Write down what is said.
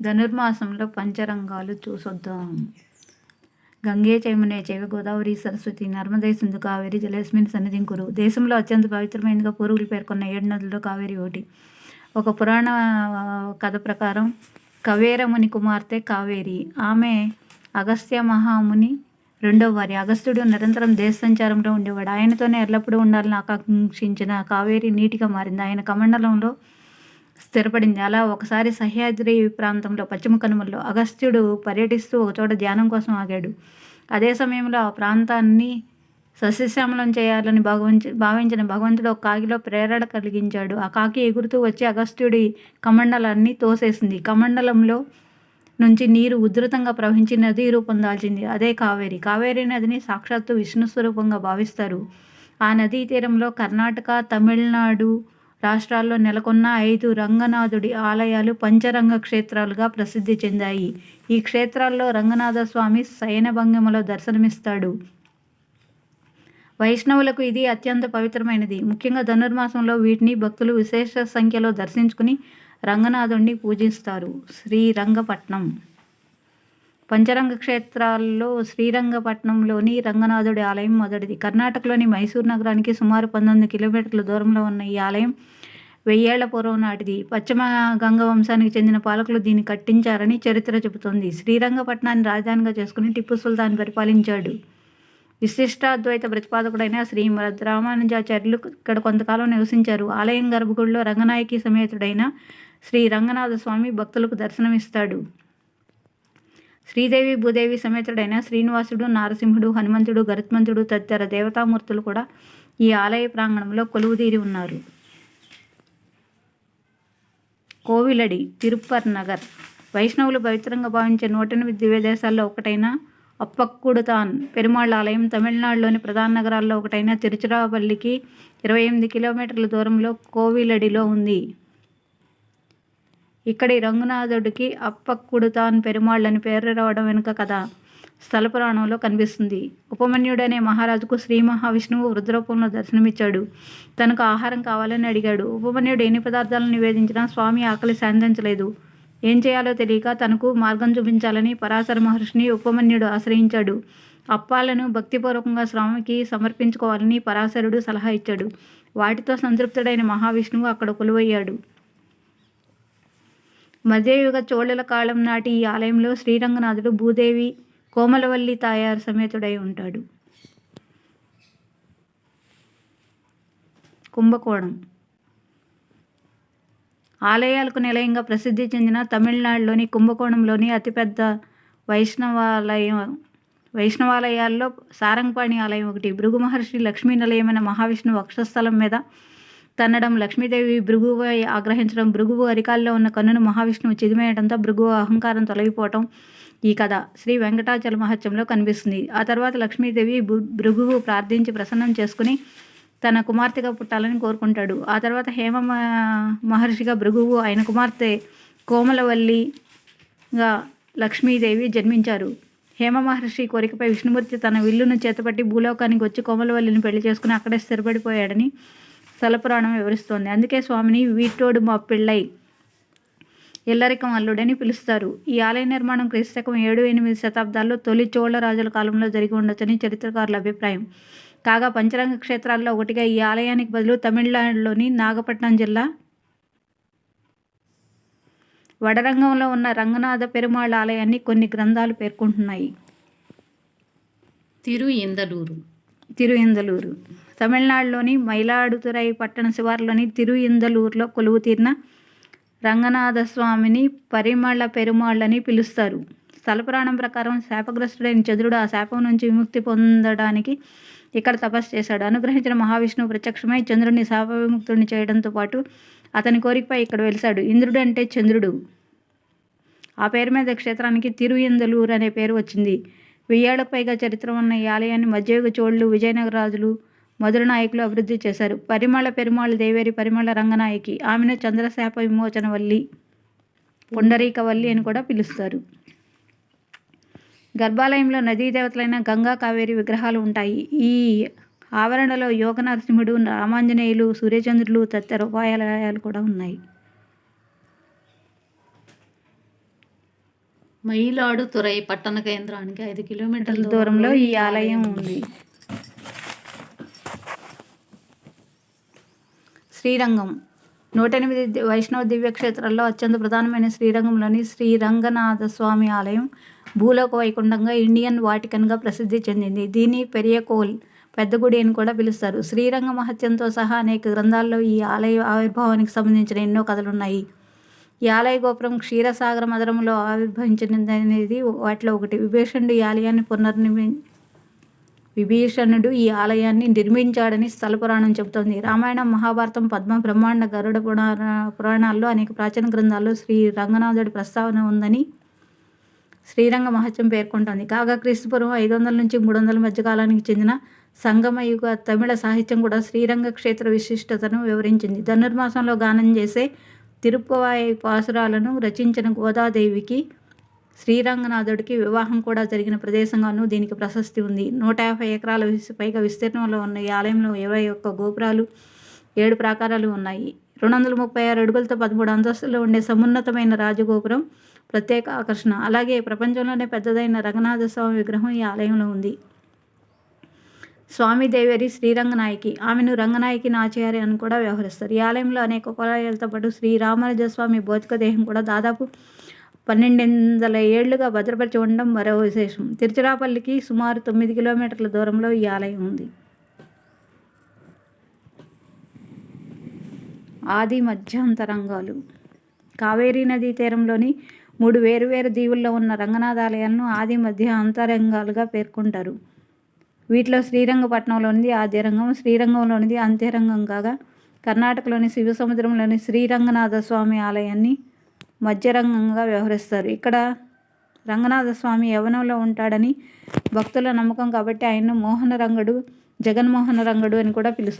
ధనుర్మాసంలో పంచరంగాలు చూసొద్దాం. గంగే చైమునే చేవి గోదావరి సరస్వతి నర్మదే సింధు కావేరి జలస్మిన్ సన్నిధిం కురు. దేశంలో అత్యంత పవిత్రమైనదిగా పూర్వులు పేర్కొన్న ఏడు నదుల్లో కావేరి ఒకటి. ఒక పురాణ కథ ప్రకారం కవేరముని కుమార్తె కావేరి. ఆమె అగస్త్య మహాముని రెండో వారి అగస్త్యుడు నిరంతరం దేశ సంచారంలో ఉండేవాడు. ఆయనతోనే ఎల్లప్పుడూ ఉండాలని ఆకాంక్షించిన కావేరి నీటిగా మారింది. ఆయన కమండలంలో స్థిరపడింది. అలా ఒకసారి సహ్యాద్రి ప్రాంతంలో పశ్చిమ కనుమల్లో అగస్త్యుడు పర్యటిస్తూ ఒకచోట ధ్యానం కోసం ఆగాడు. అదే సమయంలో ఆ ప్రాంతాన్ని సస్యశ్యామలం చేయాలని భగవంతు భావించిన భగవంతుడు ఒక కాకిలో ప్రేరణ కలిగించాడు. ఆ కాకి ఎగురుతూ వచ్చి అగస్త్యుడి కమండలాన్ని తోసేసింది. కమండలంలో నుంచి నీరు ఉధృతంగా ప్రవహించి నదీ రూపం దాల్చింది. అదే కావేరి. కావేరి నదిని సాక్షాత్తు విష్ణు స్వరూపంగా భావిస్తారు. ఆ నదీ తీరంలో కర్ణాటక తమిళనాడు రాష్ట్రాల్లో నెలకొన్న ఐదు రంగనాథుడి ఆలయాలు పంచరంగ క్షేత్రాలుగా ప్రసిద్ధి చెందాయి. ఈ క్షేత్రాల్లో రంగనాథ స్వామి దర్శనమిస్తాడు. వైష్ణవులకు ఇది అత్యంత పవిత్రమైనది. ముఖ్యంగా ధనుర్మాసంలో వీటిని భక్తులు విశేష సంఖ్యలో దర్శించుకుని రంగనాథుణ్ణి పూజిస్తారు. శ్రీరంగపట్నం పంచరంగ క్షేత్రాల్లో శ్రీరంగపట్నంలోని రంగనాథుడి ఆలయం మొదటిది. కర్ణాటకలోని మైసూరు నగరానికి సుమారు పంతొమ్మిది కిలోమీటర్ల దూరంలో ఉన్న ఈ ఆలయం వెయ్యేళ్ళ పూర్వం నాటిది. పశ్చిమ గంగ వంశానికి చెందిన పాలకులు దీన్ని కట్టించారని చరిత్ర చెబుతోంది. శ్రీరంగపట్నాన్ని రాజధానిగా చేసుకుని టిప్పు సుల్తాన్ పరిపాలించాడు. విశిష్టాద్వైత ప్రతిపాదకుడైన శ్రీ రామానుజాచార్యులు ఇక్కడ కొంతకాలం నివసించారు. ఆలయం గర్భగుడిలో రంగనాయకి సమేతుడైన శ్రీ రంగనాథ స్వామి భక్తులకు దర్శనమిస్తాడు. శ్రీదేవి భూదేవి సమేతుడైన శ్రీనివాసుడు నారసింహుడు హనుమంతుడు గరుత్మంతుడు తదితర దేవతామూర్తులు కూడా ఈ ఆలయ ప్రాంగణంలో కొలువుదీరి ఉన్నారు. కోవిలడి తిరుప్పర్ నగర్ వైష్ణవులు పవిత్రంగా భావించే నూటెనిమిది దివ్యదేశాల్లో ఒకటైన అప్పక్కుడుతాన్ పెరుమాళ్ళ ఆలయం తమిళనాడులోని ప్రధాన నగరాల్లో ఒకటైన తిరుచిరాపల్లికి ఇరవై ఎనిమిది కిలోమీటర్ల దూరంలో కోవిలడిలో ఉంది. ఇక్కడి రంగనాథుడికి అప్పక్కుడుతాన్ పెరుమాళ్ అని పేరు రావడం వెనుక కథ. స్థల పురాణంలో కనిపిస్తుంది. ఉపమన్యుడనే మహారాజుకు శ్రీ మహావిష్ణువు వృద్ధరూపంలో దర్శనమిచ్చాడు. తనకు ఆహారం కావాలని అడిగాడు. ఉపమన్యుడు ఎన్ని పదార్థాలను నివేదించినా స్వామి ఆకలి సాధించలేదు. ఏం చేయాలో తెలియక తనకు మార్గం చూపించాలని పరాశర మహర్షిని ఉపమన్యుడు ఆశ్రయించాడు. అప్పాలను భక్తిపూర్వకంగా స్వామికి సమర్పించుకోవాలని పరాశరుడు సలహా ఇచ్చాడు. వాటితో సంతృప్తుడైన మహావిష్ణువు అక్కడ కొలువయ్యాడు. మధ్యయుగ చోళుల కాలం నాటి ఈ ఆలయంలో శ్రీరంగనాథుడు భూదేవి కోమలవల్లి తాయారు సమేతుడై ఉంటాడు. కుంభకోణం. ఆలయాలకు నిలయంగా ప్రసిద్ధి చెందిన తమిళనాడులోని కుంభకోణంలోని అతిపెద్ద వైష్ణవాలయం వైష్ణవాలయాల్లో సారంగపాణి ఆలయం ఒకటి. భృగు మహర్షి లక్ష్మీ నిలయమైన మహావిష్ణువు వక్షస్థలం మీద తన్నడం లక్ష్మీదేవి భృగువై ఆగ్రహించడం భృగువు అరికాల్లో ఉన్న కన్నును మహావిష్ణువు చిదిమేయడంతో భృగువు అహంకారం తొలగిపోవటం ఈ కథ. శ్రీ వెంకటాచల మహత్యంలో కనిపిస్తుంది. ఆ తర్వాత లక్ష్మీదేవి భృగువు ప్రార్థించి ప్రసన్నం చేసుకుని తన కుమార్తెగా పుట్టాలని కోరుకుంటాడు. ఆ తర్వాత హేమ మహర్షిగా భృగువు ఆయన కుమార్తె కోమలవల్లిగా లక్ష్మీదేవి జన్మించారు. హేమ మహర్షి కోరికపై విష్ణుమూర్తి తన విల్లును చేతపట్టి భూలోకానికి వచ్చి కోమలవల్లిని పెళ్ళి చేసుకుని అక్కడే స్థిరపడిపోయాడని స్థలపురాణం వివరిస్తోంది. అందుకే స్వామిని వీటోడు మా పిళ్ళై ఇల్లరికం అల్లుడని పిలుస్తారు. ఈ ఆలయ నిర్మాణం క్రీస్తకం ఏడు ఎనిమిది శతాబ్దాల్లో తొలి చోళ రాజుల కాలంలో జరిగి ఉండొచ్చని చరిత్రకారుల అభిప్రాయం. కాగా పంచరంగ క్షేత్రాల్లో ఒకటిగా ఈ ఆలయానికి బదులు తమిళనాడులోని నాగపట్నం జిల్లా వడరంగంలో ఉన్న రంగనాథ పెరుమాళ్ ఆలయాన్ని కొన్ని గ్రంథాలు పేర్కొంటున్నాయి. తిరు ఇందలూరు తిరుయిందలూరు తమిళనాడులోని మయిలాడుతురై పట్టణ శివారులోని తిరుయిందలూరులో కొలువు తీరిన రంగనాథ స్వామిని పరిమళ పెరుమాళ్ళని పిలుస్తారు. స్థలపురాణం ప్రకారం శాపగ్రస్తుడైన చంద్రుడు ఆ శాపం నుంచి విముక్తి పొందడానికి ఇక్కడ తపస్సు చేశాడు. అనుగ్రహించిన మహావిష్ణువు ప్రత్యక్షమై చంద్రుడిని శాప విముక్తుడిని చేయడంతో పాటు అతని కోరికపై ఇక్కడ వెలిశాడు. ఇంద్రుడు అంటే చంద్రుడు. ఆ పేరు మీద క్షేత్రానికి తిరుయిందలూరు అనే పేరు వచ్చింది. వెయ్యేళ్ళకు పైగా చరిత్ర ఉన్న ఈ ఆలయాన్ని మధ్యయుగ చోళ్ళు విజయనగర రాజులు మధుర నాయకులు అభివృద్ధి చేశారు. పరిమళ పెరుమాళ్ దేవేరి పరిమళ రంగనాయకి ఆమెను చంద్రశాప విమోచన వల్లి పుండరీకవల్లి అని కూడా పిలుస్తారు. గర్భాలయంలో నదీ దేవతలైన గంగా కావేరి విగ్రహాలు ఉంటాయి. ఈ ఆవరణలో యోగ నరసింహుడు రామాంజనేయులు సూర్యచంద్రులు తదితర ఉపాయాలయాలు కూడా ఉన్నాయి. మయిలాడుతురై పట్టణ కేంద్రానికి ఐదు కిలోమీటర్ల దూరంలో ఈ ఆలయం ఉంది. శ్రీరంగం. నూట ఎనిమిది వైష్ణవ దివ్య క్షేత్రాల్లో అత్యంత ప్రధానమైన శ్రీరంగంలోని శ్రీరంగనాథ స్వామి ఆలయం భూలోక వైకుంఠంగా ఇండియన్ వాటికన్గా ప్రసిద్ధి చెందింది. దీన్ని పెరియకోల్ పెద్ద గుడి అని కూడా పిలుస్తారు. శ్రీరంగ మహత్యంతో సహా అనేక గ్రంథాల్లో ఈ ఆలయ ఆవిర్భావానికి సంబంధించిన ఎన్నో కథలున్నాయి. ఈ ఆలయ గోపురం క్షీరసాగర మధురంలో ఆవిర్భవించినది వాటిలో ఒకటి. విభీషణుడు ఈ ఆలయాన్ని పునర్నిర్మి విభీషణుడు ఈ ఆలయాన్ని నిర్మించాడని స్థల పురాణం చెబుతోంది. రామాయణం మహాభారతం పద్మ బ్రహ్మాండ గరుడ పురాణ పురాణాల్లో అనేక ప్రాచీన గ్రంథాల్లో శ్రీ రంగనాథుడి ప్రస్తావన ఉందని శ్రీరంగ మహత్యం పేర్కొంటోంది. కాగా క్రీస్తుపూర్వం ఐదు వందల నుంచి మూడు వందల మధ్య కాలానికి చెందిన సంగమయుగ తమిళ సాహిత్యం కూడా శ్రీరంగ క్షేత్ర విశిష్టతను వివరించింది. ధనుర్మాసంలో గానం చేసే తిరుప్పవాయి పాసురాలను రచించిన గోదాదేవికి శ్రీరంగనాథుడికి వివాహం కూడా జరిగిన ప్రదేశంగానూ దీనికి ప్రశస్తి ఉంది. నూట యాభై ఎకరాల పైగా విస్తీర్ణంలో ఉన్న ఈ ఆలయంలో ఇరవై ఒక్క గోపురాలు ఏడు ప్రాకారాలు ఉన్నాయి. రెండు వందల ముప్పై ఆరు అడుగులతో పదమూడు అంతస్తులు ఉండే సమున్నతమైన రాజగోపురం ప్రత్యేక ఆకర్షణ. అలాగే ప్రపంచంలోనే పెద్దదైన రంగనాథ స్వామి విగ్రహం ఈ ఆలయంలో ఉంది. స్వామి దేవేరి శ్రీరంగనాయకి. ఆమెను రంగనాయకి నాచారి అని కూడా వ్యవహరిస్తారు. ఈ ఆలయంలో అనేక కులాయాలతో పాటు శ్రీ రామరాజస్వామి భౌతిక దేహం కూడా దాదాపు పన్నెండు వందల ఏళ్ళుగా భద్రపరిచి ఉండడం మరో విశేషం. తిరుచిరాపల్లికి సుమారు తొమ్మిది కిలోమీటర్ల దూరంలో ఈ ఆలయం ఉంది. ఆది మధ్యాంతరంగాలు. కావేరీ నదీ తీరంలోని మూడు వేరువేరు దీవుల్లో ఉన్న రంగనాథ ఆలయాలను ఆది మధ్య అంతరంగాలుగా పేర్కొంటారు. వీటిలో శ్రీరంగపట్నంలోనిది ఆద్యరంగం శ్రీరంగంలోనిది అంత్యరంగం కాగా కర్ణాటకలోని శివసముద్రంలోని శ్రీరంగనాథ స్వామి ఆలయాన్ని మధ్యరంగంగా వ్యవహరిస్తారు. ఇక్కడ రంగనాథ స్వామి యవనంలో ఉంటాడని భక్తుల నమ్మకం కాబట్టి ఆయన్ను మోహన రంగడు జగన్మోహన రంగడు అని కూడా పిలుస్తారు.